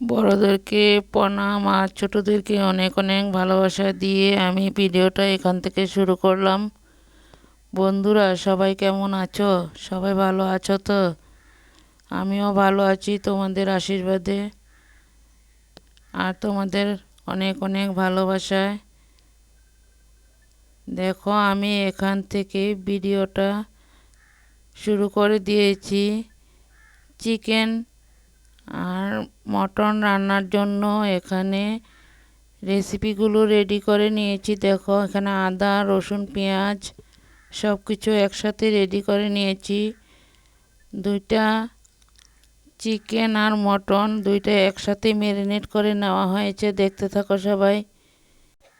বড়োদেরকে প্রণাম আর ছোটোদেরকে অনেক অনেক ভালোবাসা দিয়ে আমি ভিডিওটা এখান থেকে শুরু করলাম। বন্ধুরা, সবাই কেমন আছো? সবাই ভালো আছো তো? আমিও ভালো আছি তোমাদের আশীর্বাদে। আর তোমাদের অনেক অনেক ভালোবাসায়। দেখো, আমি এখান থেকে ভিডিওটা শুরু করে দিয়েছি। চিকেন আর মটন রান্নার জন্য এখানে রেসিপিগুলো রেডি করে নিয়েছি। দেখো, এখানে আদা, রসুন, পেঁয়াজ সব কিছু একসাথে রেডি করে নিয়েছি। দুইটা চিকেন আর মটন দুইটা একসাথে ম্যারিনেট করে নেওয়া হয়েছে, দেখতে থাকো সবাই।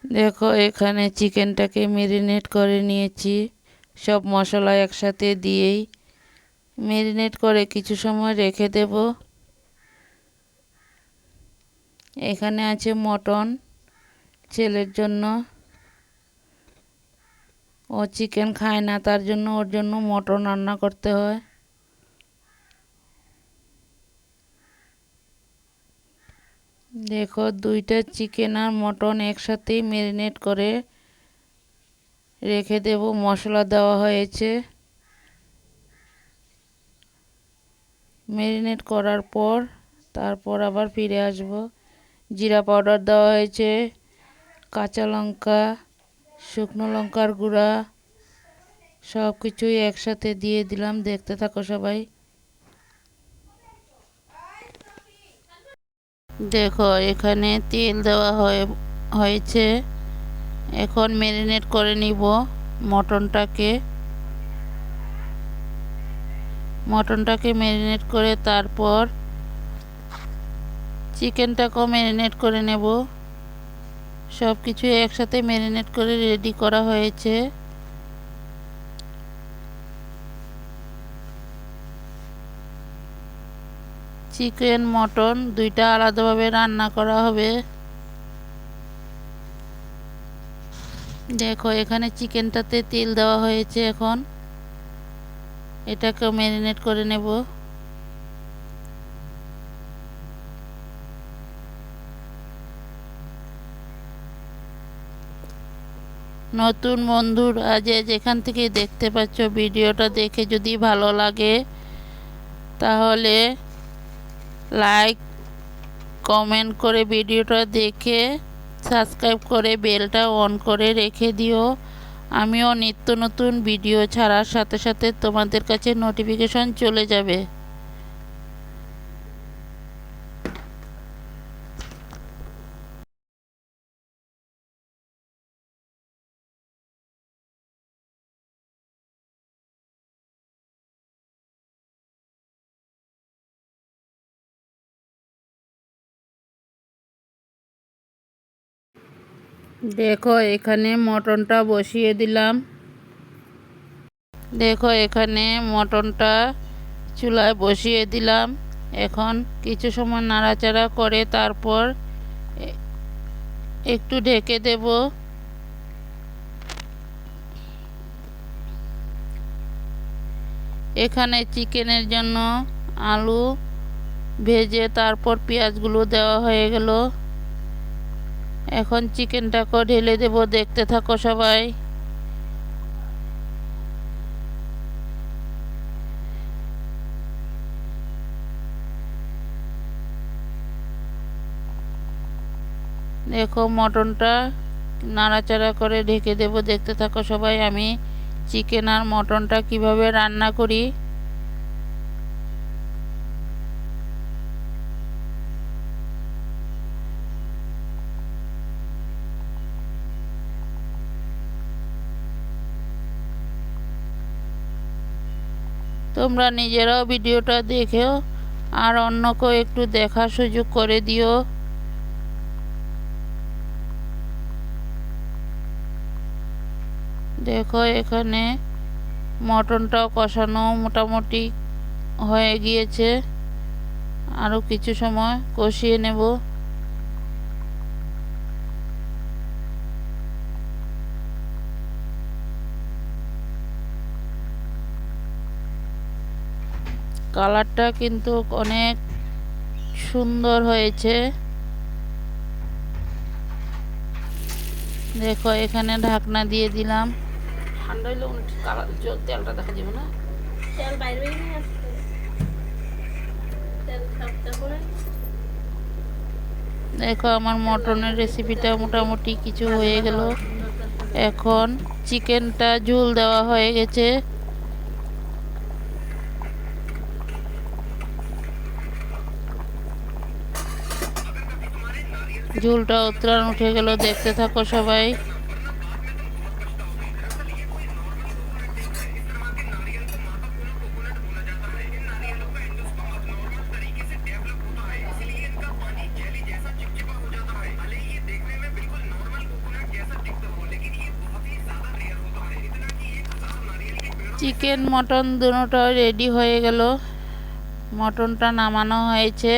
দেখো, এখানে চিকেনটাকে ম্যারিনেট করে নিয়েছি। সব মশলা একসাথে দিয়েই ম্যারিনেট করে কিছু সময় রেখে দেব। এখানে আছে মটন, ছেলের জন্য। ও চিকেন খায় না, তার জন্য ওর জন্য মটন রান্না করতে হয়। দেখো, দুইটা চিকেন আর মটন একসাথেই ম্যারিনেট করে রেখে দেব, মশলা দেওয়া হয়েছে। ম্যারিনেট করার পর, তারপর আবার ফিরে আসব। জিরা পাউডার দেওয়া হয়েছে, কাঁচা লঙ্কা, শুকনো লঙ্কার গুঁড়া সব কিছুই একসাথে দিয়ে দিলাম, দেখতে থাকো সবাই। দেখো, এখানে তেল দেওয়া হয়ে, হয়েছে। এখন ম্যারিনেট করে নিব মটনটাকে। মটনটাকে ম্যারিনেট করে তারপর চিকেনটাকেও ম্যারিনেট করে নেব। সব কিছু একসাথে ম্যারিনেট করে রেডি করা হয়েছে। চিকেন, মটন দুইটা আলাদাভাবে রান্না করা হবে। দেখো, এখানে চিকেনটাতে তেল দেওয়া হয়েছে এখন। এটাকে ম্যারিনেট করে নেব। নতুন বন্ধুর আজ যেখান থেকে দেখতে পাচ্ছ ভিডিওটা দেখে যদি ভালো লাগে, তাহলে লাইক কমেন্ট করে ভিডিওটা দেখে সাবস্ক্রাইব করে বেলটা অন করে রেখে দিও। আমিও নিত্য নতুন ভিডিও ছাড়ার সাথে সাথে তোমাদের কাছে নোটিফিকেশন চলে যাবে। দেখো, এখানে মটনটা বসিয়ে দিলাম। দেখো, এখানে মটনটা চুলায় বসিয়ে দিলাম। এখন কিছু সময় নাড়াচাড়া করে তারপর একটু ঢেকে দেব। এখানে চিকেনের জন্য আলু ভেজে তারপর পেঁয়াজগুলো দেওয়া হয়ে গেল। এখন চিকেনটাকে ঢেলে দেব, দেখতে থাকো সবাই। দেখো মটনটা নাড়াচাড়া করে ঢেকে দেব, দেখতে থাকো সবাই। আমি চিকেন আর মটনটা কীভাবে রান্না করি তোমরা নিজেরাও ভিডিওটা দেখেও আর অন্যকেও একটু দেখার সুযোগ করে দিও। দেখো, এখানে মটনটাও কষানো মোটামুটি হয়ে গিয়েছে। আরও কিছু সময় কষিয়ে নেব। কালারটা কিন্তু অনেক সুন্দর হয়েছে। দেখো এখানে ঢাকনা দিয়ে দিলাম। ঠান্ডা হইলে কালার তেলটা দেখা যাবে না? তেল বাইরে বেরিয়ে আসছে তেল থাকতে করে দেখো আমার মটনের রেসিপিটা মোটামুটি কিছু হয়ে গেল। এখন চিকেনটা ঝুল দেওয়া হয়ে গেছে। ঝুলটা উত্তরাণ উঠে গেল, দেখতে থাকো সবাই। চিকেন মটন দুটোটা রেডি হয়ে গেল। মটনটা নামানো হয়েছে।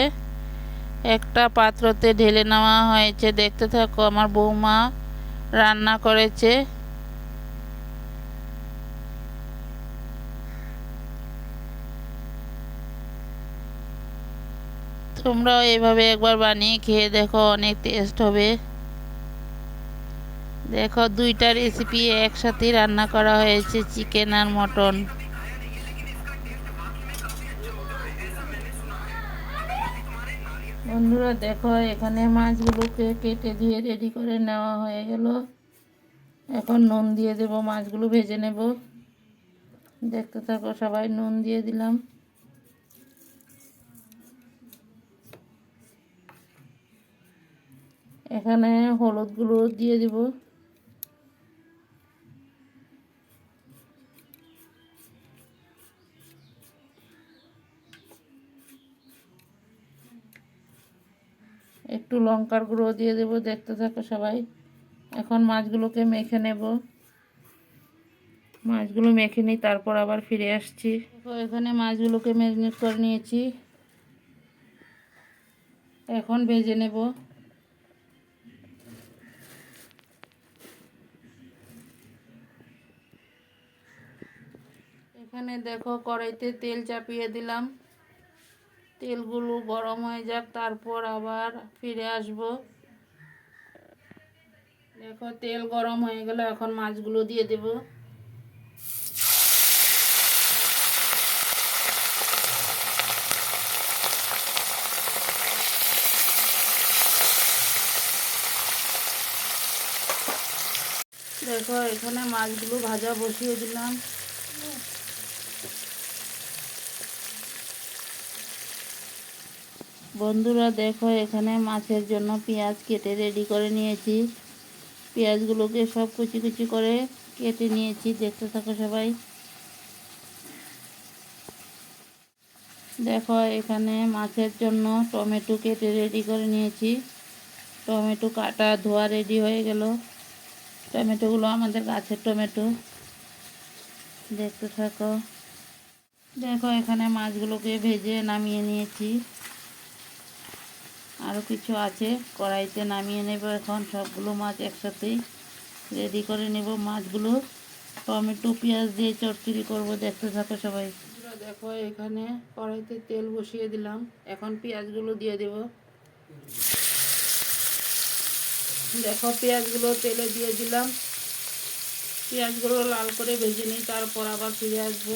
একটা পাত্রতে ঢেলে নেওয়া হয়েছে। দেখতে থাকো, আমার বৌমা রান্না করেছে। তোমরাও এভাবে একবার বানিয়ে খেয়ে দেখো, অনেক টেস্ট হবে। দেখো, দুইটা রেসিপি একসাথে রান্না করা হয়েছে চিকেন আর মটন বন্ধুরা, দেখো, এখানে মাছগুলোকে কেটে ধুয়ে রেডি করে নেওয়া হয়ে গেল। এখন নুন দিয়ে দেব, মাছগুলো ভেজে নেব। দেখতে থাকো, সবাই নুন দিয়ে দিলাম। এখানে হলুদগুলো দিয়ে দিব। একটু লঙ্কার গুঁড়ো দিয়ে দেবো, দেখতে থাকো সবাই। এখন মাছগুলোকে মেখে নেব। মাছগুলো মেখে নিই, তারপর আবার ফিরে আসছি। এখানে মাছগুলোকে ম্যারিনেট করে নিয়েছি। এখন ভেজে নেব। এখানে দেখো কড়াইতে তেল চাপিয়ে দিলাম। তেলগুলো গরম হয়ে যাক, তারপর আবার ফিরে আসব। দেখো, তেল গরম হয়ে গেল, এখন মাছগুলো দিয়ে দেব। দেখো, এখানে মাছগুলো ভাজা বসিয়ে দিলাম। বন্ধুরা, দেখো, এখানে মাছের জন্য পেঁয়াজ কেটে রেডি করে নিয়েছি। পেঁয়াজগুলোকে সব কুচি কুচি করে কেটে নিয়েছি, দেখতে থাকো সবাই। দেখো, এখানে মাছের জন্য টমেটো কেটে রেডি করে নিয়েছি। টমেটো কাটা, ধোয়া রেডি হয়ে গেল। টমেটোগুলো আমাদের গাছের টমেটো। দেখতে থাকো। দেখো, এখানে মাছগুলোকে ভেজে নামিয়ে নিয়েছি। আরও কিছু আছে। কড়াইতে নামিয়ে নেব এখন সবগুলো মাছ একসাথেই। রেডি করে নেব মাছগুলো। টমেটো, পেঁয়াজ দিয়ে চটচড়ি করব, দেখতে থাকো সবাই। দেখো, এখানে কড়াইতে তেল বসিয়ে দিলাম। এখন পেঁয়াজগুলো দিয়ে দেব। দেখো, পেঁয়াজগুলো তেলে দিয়ে দিলাম। পেঁয়াজগুলো লাল করে ভেজে নিই, তারপর আবার ফিরে আসব।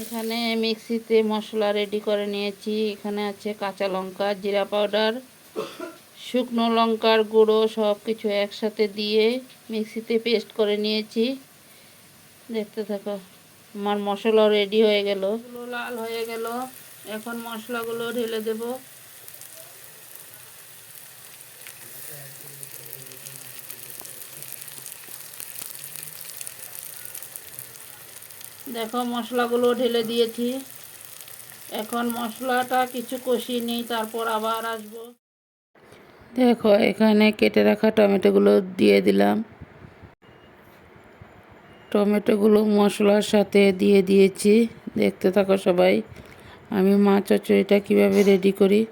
এখানে মিক্সিতে মশলা রেডি করে নিয়েছি। এখানে আছে কাঁচা লঙ্কা, জিরা পাউডার শুকনো লঙ্কার গুঁড়ো সব কিছু একসাথে দিয়ে মিক্সিতে পেস্ট করে নিয়েছি। দেখতে থাকো, আমার মশলা রেডি হয়ে গেল। লাল হয়ে গেল। এখন মশলাগুলো ঢেলে দেব। দেখো মশলাগুলো ঢেলে দিয়েছি। এখন মশলাটা কিছু কষিয়ে নিই, তারপর আবার আসব। দেখো, এখানে কেটে রাখা টমেটোগুলো দিয়ে দিলাম। টমেটোগুলো মশলার সাথে দিয়ে দিয়েছি। দেখতে থাকো সবাই, আমি মাছ চচ্চড়িটা কীভাবে রেডি করি।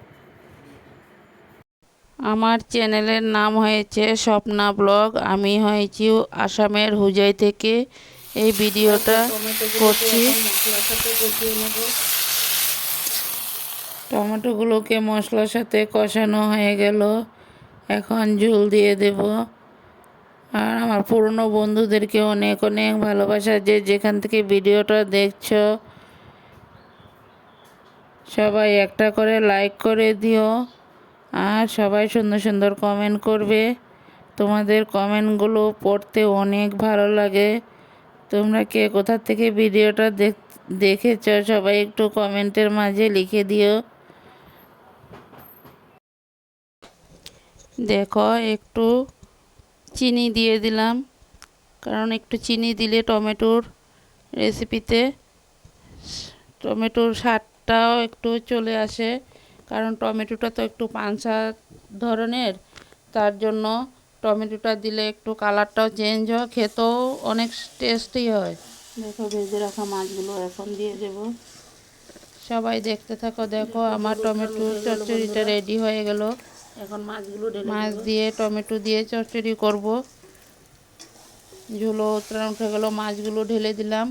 আমার চ্যানেলের নাম হয়েছে স্বপ্না ব্লগ। আমি হয়েছি আসামের হুজাই থেকে এই ভিডিওটা করছি। টমেটোগুলোকে মশলার সাথে কষানো হয়ে গেল। এখন ঝোল দিয়ে দেব। আর আমার পুরনো বন্ধুদেরকে অনেক অনেক ভালোবাসা যে যেখান থেকে ভিডিওটা দেখছ। সবাই একটা করে লাইক করে দিও। আর সবাই সুন্দর সুন্দর কমেন্ট করবে। তোমাদের কমেন্টগুলো পড়তে অনেক ভালো লাগে। তোমরা কে কোথা থেকে ভিডিওটা দেখ, দেখেছ সবাই একটু কমেন্টের মাঝে লিখে দিও। দেখো, একটু চিনি দিয়ে দিলাম, কারণ একটু চিনি দিলে টমেটোর রেসিপিতে টমেটোর স্বাদটাও একটু চলে আসে, কারণ টমেটোটা তো একটু পানসা ধরনের, তার জন্য টমেটোটা দিলে একটু কালারটাও চেঞ্জ হয় খেতেও অনেক টেস্টি হয়। দেখো ভেজে রাখা মাছগুলো এখন দিয়ে দেব। সবাই দেখতে থাকো দেখো আমার টমেটো চচ্চড়িটা রেডি হয়ে গেল। এখন মাছগুলো মাছ দিয়ে টমেটো দিয়ে চচ্চড়ি করব। ঝুলো উতরান উঠে গেল মাছগুলো ঢেলে দিলাম।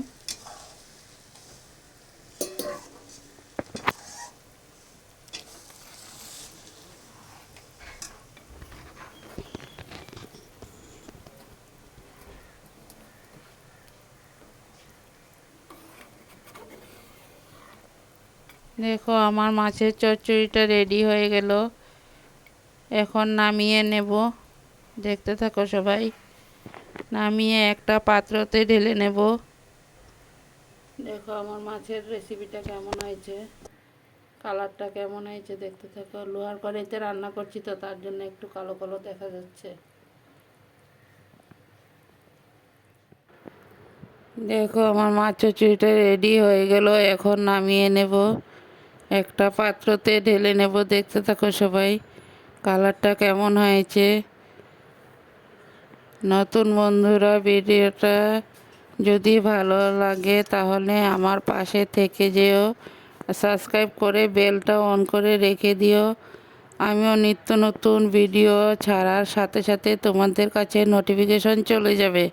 দেখো, আমার মাছের চচ্চড়িটা রেডি হয়ে গেল। এখন নামিয়ে নেব। দেখতে থাকো সবাই। নামিয়ে একটা পাত্রতে ঢেলে নেব। দেখো, আমার মাছের রেসিপিটা কেমন হয়েছে? কালারটা কেমন হয়েছে দেখতে থাকো। লোহার কড়াইতে রান্না করছি তো, তার জন্য একটু কালো কালো দেখা যাচ্ছে। দেখো, আমার মাছ চচ্চড়িটা রেডি হয়ে গেল। এখন নামিয়ে নেব। একটা পাত্রতে ঢেলে নেব, দেখতে থাকো সবাই। কালারটা কেমন হয়েছে? নতুন বন্ধুরা, ভিডিওটা যদি ভালো লাগে তাহলে আমার পাশে থেকে যেও। সাবস্ক্রাইব করে বেলটা অন করে রেখে দিও। আমিও নিত্য নতুন ভিডিও ছাড়ার সাথে সাথে তোমাদের কাছে নোটিফিকেশন চলে যাবে।